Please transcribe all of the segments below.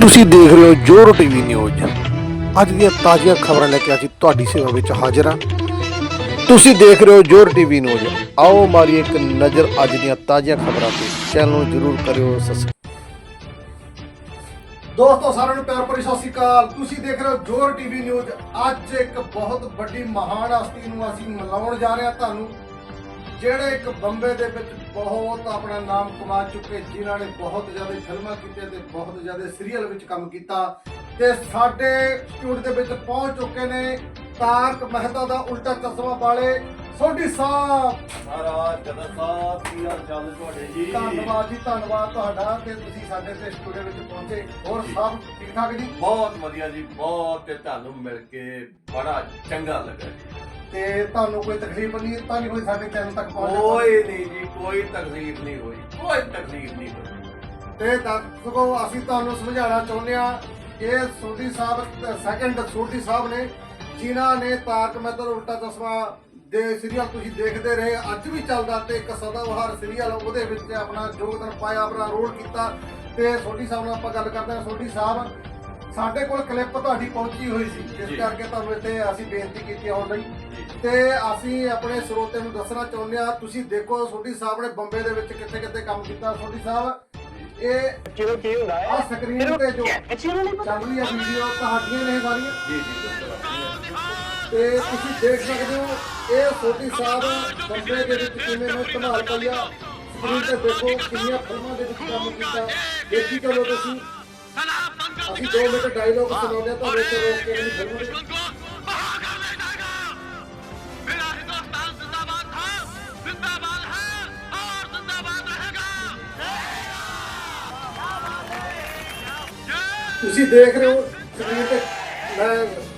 ਤੁਸੀਂ ਦੇਖ ਰਹੇ ਹੋ ਜੋਰ ਟੀਵੀ ਨਿਊਜ਼। ਅੱਜ ਦੀਆਂ ਤਾਜ਼ੀਆਂ ਖਬਰਾਂ ਲੈ ਕੇ ਅਸੀਂ ਤੁਹਾਡੀ ਸੇਵਾ ਵਿੱਚ ਹਾਜ਼ਰ ਹਾਂ। ਤੁਸੀਂ ਦੇਖ ਰਹੇ ਹੋ ਜੋਰ ਟੀਵੀ ਨਿਊਜ਼। ਆਓ ਮਾਰੀਏ ਇੱਕ ਨਜ਼ਰ ਅੱਜ ਦੀਆਂ ਤਾਜ਼ੀਆਂ ਖਬਰਾਂ ਤੇ। ਚੈਨਲ ਨੂੰ ਜਰੂਰ ਕਰਿਓ ਸਬਸਕ੍ਰਾਈਬ ਦੋਸਤੋ, ਸਾਰਿਆਂ ਨੂੰ ਪਿਆਰ ਭਰੀ ਸਤਿ ਸ਼੍ਰੀ ਅਕਾਲ। ਤੁਸੀਂ ਦੇਖ ਰਹੇ ਹੋ ਜੋਰ ਟੀਵੀ ਨਿਊਜ਼। ਅੱਜ ਇੱਕ ਬਹੁਤ ਵੱਡੀ ਮਹਾਨ ਹਸਤੀ ਨੂੰ ਅਸੀਂ ਮਿਲਾਉਣ ਜਾ ਰਹੇ ਹਾਂ ਤੁਹਾਨੂੰ, ਜਿਹੜੇ ਇੱਕ ਬੰਬੇ ਦੇ ਵਿੱਚ ਬਹੁਤ ਆਪਣਾ ਨਾਮ ਕਮਾ ਚੁੱਕੇ ਜਿਨ੍ਹਾਂ ਨੇ ਬਹੁਤ ਜ਼ਿਆਦਾ ਫਿਲਮਾਂ ਕੀਤੀਆਂ ਤੇ ਬਹੁਤ ਜ਼ਿਆਦਾ ਸੀਰੀਅਲ ਵਿੱਚ ਕੰਮ ਕੀਤਾ। ਤੇ ਸਾਡੇ ਸਟੂਡੀਓ ਦੇ ਵਿੱਚ ਪਹੁੰਚ ਚੁੱਕੇ ਨੇ ਤਾਰਕ ਮਹਿਤਾ ਦਾ ਉਲਟਾ ਚਸ਼ਮਾ ਵਾਲੇ ਸੋਢੀ ਸਾਹਿਬ। ਮਹਾਰਾਜ ਜਗਤ ਸਾਹਿਬ ਕੀ ਹਾਲ ਚਾਲ ਤੁਹਾਡੇ ਜੀ? ਧੰਨਵਾਦ ਜੀ ਧੰਨਵਾਦ ਤੁਹਾਡਾ। ਤੇ ਤੁਸੀਂ ਸਾਡੇ ਤੇ ਸਟੂਡੀਓ ਵਿੱਚ ਪਹੁੰਚੇ। ਹੋਰ ਸਭ ਠੀਕ ਠਾਕ ਜੀ? ਬਹੁਤ ਵਧੀਆ ਜੀ ਬਹੁਤ ਤੇ ਤੁਹਾਨੂੰ ਮਿਲ ਕੇ ਬੜਾ ਚੰਗਾ ਲੱਗਾ ਜੀ। ਤੇ ਤੁਹਾਨੂੰ ਕੋਈ ਤਕਲੀਫ ਨਹੀਂ ਤਾਂ ਨਹੀਂ ਹੋਈ ਸਾਡੇ ਚੈਨਲ ਤੱਕ ਪਹੁੰਚਣ ਕੋਈ ਨਹੀਂ ਜੀ ਕੋਈ ਤਕਲੀਫ ਨਹੀਂ ਹੋਈ ਕੋਈ ਤਕਲੀਫ ਨਹੀਂ ਹੋਈ। ਤੇ ਦਰਸ਼ਕੋ ਅਸੀਂ ਤੁਹਾਨੂੰ ਸਮਝਾਉਣਾ ਚਾਹੁੰਦੇ ਆ ਇਹ ਸੋਢੀ ਸਾਹਿਬ ਸੈਕੰਡ ਸੋਢੀ ਸਾਹਿਬ ਨੇ ਜਿਨ੍ਹਾਂ ਨੇ ਤਾਰਕ ਮਹਿਤਾ ਦਾ ਉਲਟਾ ਚਸ਼ਮਾ ਦੇ ਸੀਰੀਅਲ ਤੁਸੀਂ ਦੇਖਦੇ ਰਹੇ ਅੱਜ ਵੀ ਚੱਲਦਾ ਤੇ ਇੱਕ ਸਦਾਬਹਾਰ ਸੀਰੀਅਲ ਉਹਦੇ ਵਿੱਚ ਆਪਣਾ ਯੋਗਦਾਨ ਪਾਇਆ ਆਪਣਾ ਰੋਲ ਕੀਤਾ ਤੇ ਸੋਢੀ ਸਾਹਿਬ ਨਾਲ ਆਪਾਂ ਗੱਲ ਕਰਦੇ ਹਾਂ। ਸੋਢੀ ਸਾਹਿਬ ਸਾਡੇ ਕੋਲ ਕਲਿੱਪ ਤੁਹਾਡੀ ਪਹੁੰਚੀ ਹੋਈ ਸੀ ਜਿਸ। ਕਰਕੇ ਤੁਹਾਨੂੰ ਇੱਥੇ ਅਸੀਂ ਬੇਨਤੀ ਕੀਤੀ ਆਉਣ ਲਈ। ਤੇ ਅਸੀਂ ਆਪਣੇ ਸਰੋਤੇ ਨੂੰ ਦੱਸਣਾ ਚਾਹੁੰਦੇ ਆ ਤੁਸੀਂ ਦੇਖੋ ਸੋਢੀ ਸਾਹਿਬ ਨੇ ਬੰਬੇ ਦੇ ਵਿੱਚ ਕਿੱਥੇ ਕਿੱਥੇ ਕੰਮ ਕੀਤਾ ਸੋਢੀ ਸਾਹਿਬ। ਇਹ ਚਲੋ ਕੀ ਹੁੰਦਾ ਆ ਸਕਰੀਨ ਤੇ ਜੋ ਚੱਲ ਰਹੀ ਹੈ ਵੀਡੀਓ ਤੁਹਾਡੀਆਂ ਨੇ ਸਾਰੀਆਂ ਜੀ ਜੀ। ਤੇ ਤੁਸੀਂ ਦੇਖ ਸਕਦੇ ਹੋ ਇਹ ਸੋਢੀ ਸਾਹਿਬ ਬੰਬੇ ਦੇ ਵਿੱਚ ਕਿਵੇਂ ਨੂੰ ਧਮਾਲ ਪਾਇਆ। ਸਕਰੀਨ ਤੇ ਦੇਖੋ ਕਿੰਨੀਆਂ ਫਿਲਮਾਂ ਦੇ ਵਿੱਚ ਕੰਮ ਕੀਤਾ। ਦੇਖੀ ਚਲੋ ਤੁਸੀਂ। ਅਸੀਂ 2 ਮਿੰਟ ਡਾਇਲੋਗ ਸੁਣਾਉਂਦੇ ਹਾਂ ਤੁਹਾਡੇ ਤੇ ਰੋਕ ਕੇ ਨਹੀਂ ਫਿਲਮ ਦੇ मेरा हिंदुस्तान जिंदाबाद था जिंदाबाद है और जिंदाबाद रहेगा ਤੁਸੀਂ ਦੇਖ ਰਹੇ ਹੋ ਸਕਰੀਨ ਤੇ ਮੈਂ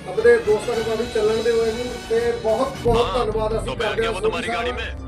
ਆਪਣੇ ਦੋਸਤਾਂ ਨੂੰ ਕਹਿੰਦਾ ਚੱਲਣ ਦੇ ਹੋਏ ਨੂੰ ਤੇ ਬਹੁਤ ਬਹੁਤ ਧੰਨਵਾਦ ਅਸੀਂ ਕਰਦੇ ਹਾਂ ਤੁਹਾਡੀ ਗਾੜੀ में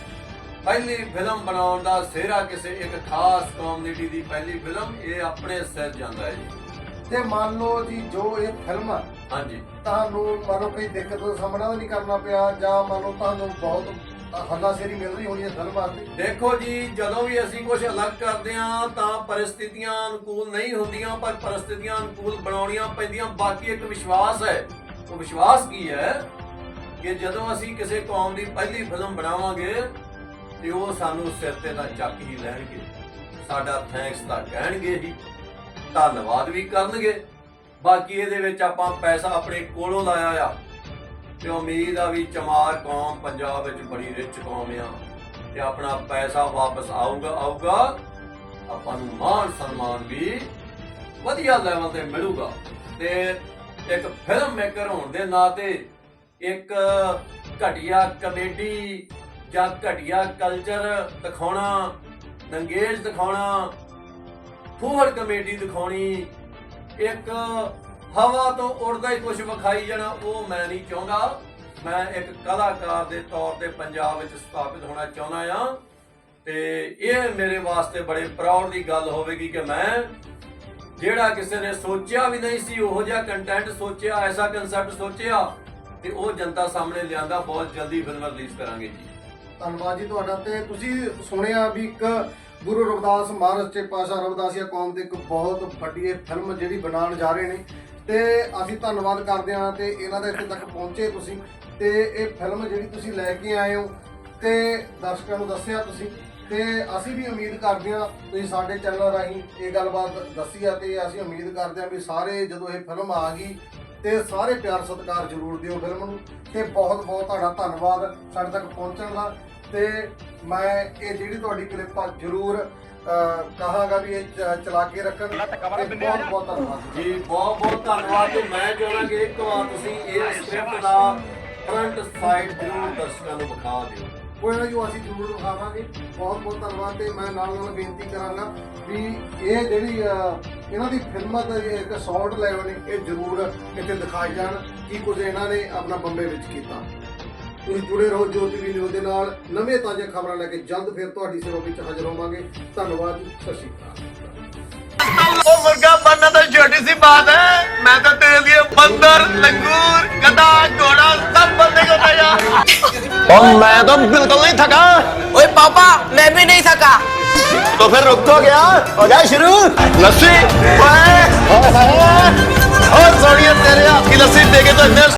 ਪਹਿਲੀ ਫਿਲਮ ਬਣਾਉਣ ਦਾ ਸਿਹਰਾ ਕਿਸੇ ਇੱਕ ਖਾਸ ਕਮਿਊਨਿਟੀ ਦੀ ਪਹਿਲੀ ਫਿਲਮ ਇਹ ਆਪਣੇ ਸਿਰ ਜਾਂਦਾ ਹੈ ਜੀ। ਤੇ ਮੰਨ ਲਓ ਜੀ ਜੋ ਇਹ ਫਿਲਮ ਆ, ਹਾਂਜੀ। ਤੁਹਾਨੂੰ ਮੰਨ ਲਓ ਕੋਈ ਦਿੱਕਤ ਦਾ ਸਾਹਮਣਾ ਨਹੀਂ ਕਰਨਾ ਪਿਆ ਜਾਂ ਮੰਨ ਲਓ ਤੁਹਾਨੂੰ ਬਹੁਤ ਹੱਲਾਸ਼ੇਰੀ ਮਿਲ ਰਹੀ ਹੋਣੀ ਹੈ ਫਿਲਮ ਵਾਸਤੇ। ਦੇਖੋ ਜੀ ਜਦੋਂ ਵੀ ਅਸੀਂ ਕੁਝ ਅਲੱਗ ਕਰਦੇ ਹਾਂ ਤਾਂ ਪਰਿਸਥਿਤੀਆਂ ਅਨੁਕੂਲ ਨਹੀਂ ਹੁੰਦੀਆਂ ਪਰ ਪਰਿਸਥਿਤੀਆਂ ਅਨੁਕੂਲ ਬਣਾਉਣੀਆਂ ਪੈਂਦੀਆਂ। ਬਾਕੀ ਇੱਕ ਵਿਸ਼ਵਾਸ ਹੈ ਉਹ ਵਿਸ਼ਵਾਸ ਕੀ ਹੈ ਕਿ ਜਦੋਂ ਅਸੀਂ ਕਿਸੇ ਕੌਮ ਦੀ ਪਹਿਲੀ ਫਿਲਮ ਬਣਾਵਾਂਗੇ ਤੇ ਉਹ ਸਾਨੂੰ ਸਿਰ ਤੇ ਤਾਂ ਚੱਕ ਹੀ ਲੈਣਗੇ। ਸਾਡਾ ਥੈਂਕਸ ਤਾਂ ਕਹਿਣਗੇ ਹੀ। ਧੰਨਵਾਦ ਵੀ ਕਰਨਗੇ। ਬਾਕੀ ਇਹਦੇ ਵਿੱਚ ਆਪਾਂ ਪੈਸਾ ਆਪਣੇ ਕੋਲੋਂ ਲਾਇਆ ਆ। ਤੇ ਉਮੀਦ ਆ ਵੀ ਚਮਾਰ ਕੌਮ ਪੰਜਾਬ ਵਿੱਚ ਬੜੀ ਰਿਚ ਕੌਮ ਆ। ਤੇ ਆਪਣਾ ਪੈਸਾ ਵਾਪਸ ਆਊਗਾ ਆਊਗਾ। ਆਪਾਂ ਨੂੰ ਮਾਣ ਸਨਮਾਨ ਵੀ ਵਧੀਆ ਲੈਵਲ ਤੇ ਮਿਲੂਗਾ। ਤੇ ਇੱਕ ਫਿਲਮ ਮੇਕਰ ਹੋਣ ਦੇ ਨਾਤੇ ਇੱਕ ਘਟੀਆ ਕਮੇਡੀ ਜਾਂ ਘਟੀਆ ਕਲਚਰ ਦਿਖਾਉਣਾ, ਨੰਗੇਜ ਦਿਖਾਉਣਾ, ਫੂਹੜ ਕਮੇਡੀ ਦਿਖਾਉਣੀ, ਇੱਕ ਹਵਾ ਤੋਂ ਉੜਦਾ ਹੀ ਕੁਝ ਵਿਖਾਈ ਜਾਣਾ, ਉਹ ਮੈਂ ਨਹੀਂ ਚਾਹੁੰਦਾ। ਮੈਂ ਇੱਕ ਕਲਾਕਾਰ ਦੇ ਤੌਰ ਤੇ ਪੰਜਾਬ ਵਿੱਚ ਸਥਾਪਿਤ ਹੋਣਾ ਚਾਹੁੰਦਾ ਆ ਤੇ ਇਹ ਮੇਰੇ ਵਾਸਤੇ ਬੜੇ ਪ੍ਰਾਊਡ ਦੀ ਗੱਲ ਹੋਵੇਗੀ ਕਿ ਮੈਂ ਜਿਹੜਾ ਕਿਸੇ ਨੇ ਸੋਚਿਆ ਵੀ ਨਹੀਂ ਸੀ, ਉਹੋ ਜਿਹਾ ਕੰਟੈਂਟ ਸੋਚਿਆ, ਐਸਾ ਕਨਸੈਪਟ ਸੋਚਿਆ, ਤੇ ਉਹ ਜਨਤਾ ਸਾਹਮਣੇ ਲਿਆਂਦਾ, ਬਹੁਤ ਜਲਦੀ ਫਿਲਮ ਰਿਲੀਜ਼ ਕਰਾਂਗੇ ਜੀ। ਧੰਨਵਾਦ ਜੀ ਤੁਹਾਡਾ ਤੇ ਤੁਸੀਂ ਸੁਣਿਆ ਵੀ ਇੱਕ ਗੁਰੂ ਰਵਿਦਾਸ ਮਹਾਰਾਜ ਤੇ ਪਾਸ਼ਾ ਰਵਿਦਾਸੀਆ ਕੌਮ ਤੇ ਇੱਕ ਬਹੁਤ ਵੱਡੀ ਇਹ ਫਿਲਮ ਜਿਹੜੀ ਬਣਾਉਣ ਜਾ ਰਹੇ ਨੇ। ਤੇ ਅਸੀਂ ਧੰਨਵਾਦ ਕਰਦੇ ਹਾਂ ਤੇ ਇਹਨਾਂ ਦੇ ਇੱਥੇ ਤੱਕ ਪਹੁੰਚੇ ਤੁਸੀਂ। ਤੇ ਇਹ ਫਿਲਮ ਜਿਹੜੀ ਤੁਸੀਂ ਲੈ ਕੇ ਆਏ ਹੋ ਤੇ ਦਰਸ਼ਕਾਂ ਨੂੰ ਦੱਸਿਆ ਤੁਸੀਂ। ਤੇ ਅਸੀਂ ਵੀ ਉਮੀਦ ਕਰਦੇ ਹਾਂ ਤੁਸੀਂ ਸਾਡੇ ਚੈਨਲ ਰਾਹੀਂ ਇਹ ਗੱਲਬਾਤ ਦੱਸੀ ਆ ਤੇ ਅਸੀਂ ਉਮੀਦ ਕਰਦੇ ਹਾਂ ਵੀ ਸਾਰੇ ਜਦੋਂ ਇਹ ਫਿਲਮ ਆ ਗਈ ਤੇ ਸਾਰੇ ਪਿਆਰ ਸਤਿਕਾਰ ਜ਼ਰੂਰ ਦਿਓ ਫਿਲਮ ਨੂੰ। ਤੇ ਬਹੁਤ ਬਹੁਤ ਤੁਹਾਡਾ ਧੰਨਵਾਦ ਸਾਡੇ ਤੱਕ ਪਹੁੰਚਣ ਦਾ। ਤੇ ਮੈਂ ਇਹ ਜਿਹੜੀ ਤੁਹਾਡੀ ਕਲਿੱਪ ਆ ਜ਼ਰੂਰ ਕਹਾਂਗਾ ਵੀ ਇਹ ਚਲਾ ਕੇ ਰੱਖਣ। ਬਹੁਤ ਬਹੁਤ ਧੰਨਵਾਦ। ਜੀ ਬਹੁਤ ਬਹੁਤ ਧੰਨਵਾਦ ਤੇ ਮੈਂ ਚਾਹੁੰਦਾ ਕਿ ਇੱਕ ਵਾਰ ਤੁਸੀਂ ਇਹ ਸਕ੍ਰਿਪਟ ਦਾ ਫਰੰਟ ਸਾਈਡ ਜ਼ਰੂਰ ਦਰਸ਼ਕਾਂ ਨੂੰ ਵਿਖਾ ਦਿਓ। ਕੋਈ ਨਾ ਜੋ ਅਸੀਂ ਜ਼ਰੂਰ ਵਿਖਾਵਾਂਗੇ। ਬਹੁਤ ਬਹੁਤ ਧੰਨਵਾਦ ਤੇ ਮੈਂ ਨਾਲ ਨਾਲ ਬੇਨਤੀ ਕਰਾਂਗਾ ਵੀ ਇਹ ਜਿਹੜੀ ਇਹਨਾਂ ਦੀ ਫਿਲਮਾਂ ਦਾ ਇੱਕ ਸ਼ਾਰਟ ਲੈਵਲ ਨੇ ਇਹ ਜ਼ਰੂਰ ਇੱਥੇ ਦਿਖਾਏ ਜਾਣ ਕੀ ਕੁਝ ਇਹਨਾਂ ਨੇ ਆਪਣਾ ਬੰਬੇ ਵਿੱਚ ਕੀਤਾ। ਤੁਸੀਂ ਜੁੜੇ ਰਹੋ ਜੋਤੀ ਵੀ ਨਿਊਜ਼ ਦੇ ਨਾਲ ਨਵੇਂ ਤਾਜ਼ੇ ਖਬਰਾਂ ਲੈ ਕੇ ਜਲਦ ਫਿਰ ਤੁਹਾਡੀ ਸੇਵਾ ਵਿੱਚ ਹਾਜ਼ਰ ਹੋਵਾਂਗੇ ਧੰਨਵਾਦ ਜੀ ਸਤਿ ਸ਼੍ਰੀ ਅਕਾਲ ओ मुर्गा बनना तो छोटी सी बात है मैं तो तेरे लिए बंदर लंगूर गधा घोड़ा सब बनने को तैयार और मैं तो बिल्कुल नहीं थका ओए पापा मैं भी नहीं थका तो फिर रुक तो गया हो जाए शुरू लस्सी ओए, ओए, ओए, और सोनिया तेरे हाथ की लस्सी देखे तो इतने